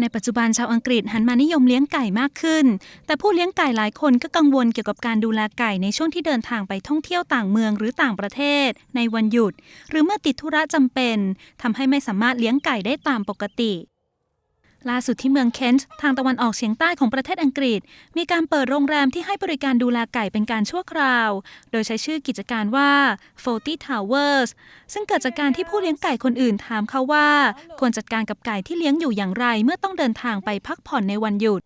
ในปัจจุบันชาวอังกฤษหันมานิยมเลี้ยงไก่มากขึ้น แต่ผู้เลี้ยงไก่หลายคนก็กังวลเกี่ยวกับการดูแลไก่ในช่วงที่เดินทางไปท่องเที่ยวต่างเมืองหรือต่างประเทศ ในวันหยุด หรือเมื่อติดธุระจำเป็นทำให้ไม่สามารถเลี้ยงไก่ได้ตามปกติ ล่าสุดที่เมืองเคนต์ทางตะวันออกเฉียงใต้ของประเทศอังกฤษ มีการเปิดโรงแรมที่ให้บริการดูแลไก่เป็นการชั่วคราว โดยใช้ชื่อกิจการว่า40 Towers ซึ่งเกิดจากการที่ผู้เลี้ยงไก่คนอื่นถามเขาว่า ควรจัดการกับไก่ที่เลี้ยงอยู่อย่างไรเมื่อต้องเดินทางไปพักผ่อนในวันหยุด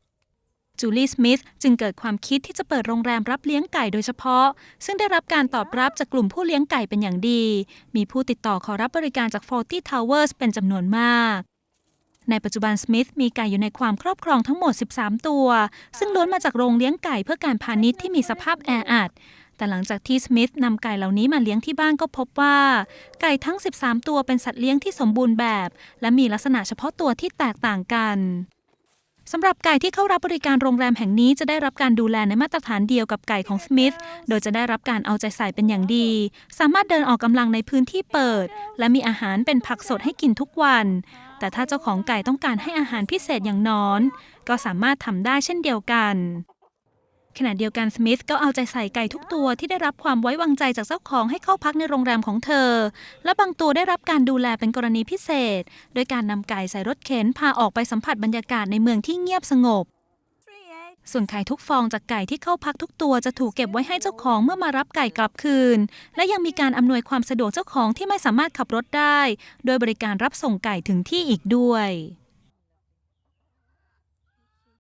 จูลี่สมิธจึงเกิดความคิดที่จะเปิดโรงแรมรับเลี้ยงไก่โดยเฉพาะ ซึ่งได้รับการตอบรับจากกลุ่มผู้เลี้ยงไก่เป็นอย่างดี มีผู้ติดต่อขอรับบริการจาก40 Towers เป็นจำนวนมาก ในปัจจุบันสมิธมีไก่อยู่ในความครอบครองทั้งหมด 13 ตัว ซึ่งล้วนมาจากโรงเลี้ยงไก่เพื่อการพาณิชย์ที่มีสภาพแออัดแต่หลังจากที่สมิธนำไก่เหล่านี้มาเลี้ยงที่บ้านก็พบว่า ไก่ทั้ง 13 ตัวเป็นสัตว์เลี้ยงที่สมบูรณ์แบบ และมีลักษณะเฉพาะตัวที่แตกต่างกัน สำหรับไก่ที่เข้ารับบริการโรงแรมแห่งนี้จะได้รับการดูแลในมาตรฐานเดียวกับไก่ของสมิธ โดยจะได้รับการเอาใจใส่เป็นอย่างดี สามารถเดินออกกำลังในพื้นที่เปิด และมีอาหารเป็นผักสดให้กินทุกวัน แต่ถ้าเจ้าของไก่ต้องการให้อาหารพิเศษอย่างนอน ก็สามารถทำได้เช่นเดียวกัน ขณะเดียวกันสมิธก็เอาใจใส่ไก่ทุกตัวที่ได้รับความไว้วางใจจากเจ้าของให้เข้าพักในโรงแรมของเธอ และบางตัวได้รับการดูแลเป็นกรณีพิเศษ โดยการนำไก่ใส่รถเข็นพาออกไปสัมผัสบรรยากาศในเมืองที่เงียบสงบ ส่วนไข่ทุกฟองจากไก่ที่เข้าพักทุกตัวจะถูกเก็บไว้ให้เจ้าของเมื่อมารับไก่กลับคืน และยังมีการอำนวยความสะดวกเจ้าของที่ไม่สามารถขับรถได้ โดยบริการรับส่งไก่ถึงที่อีกด้วย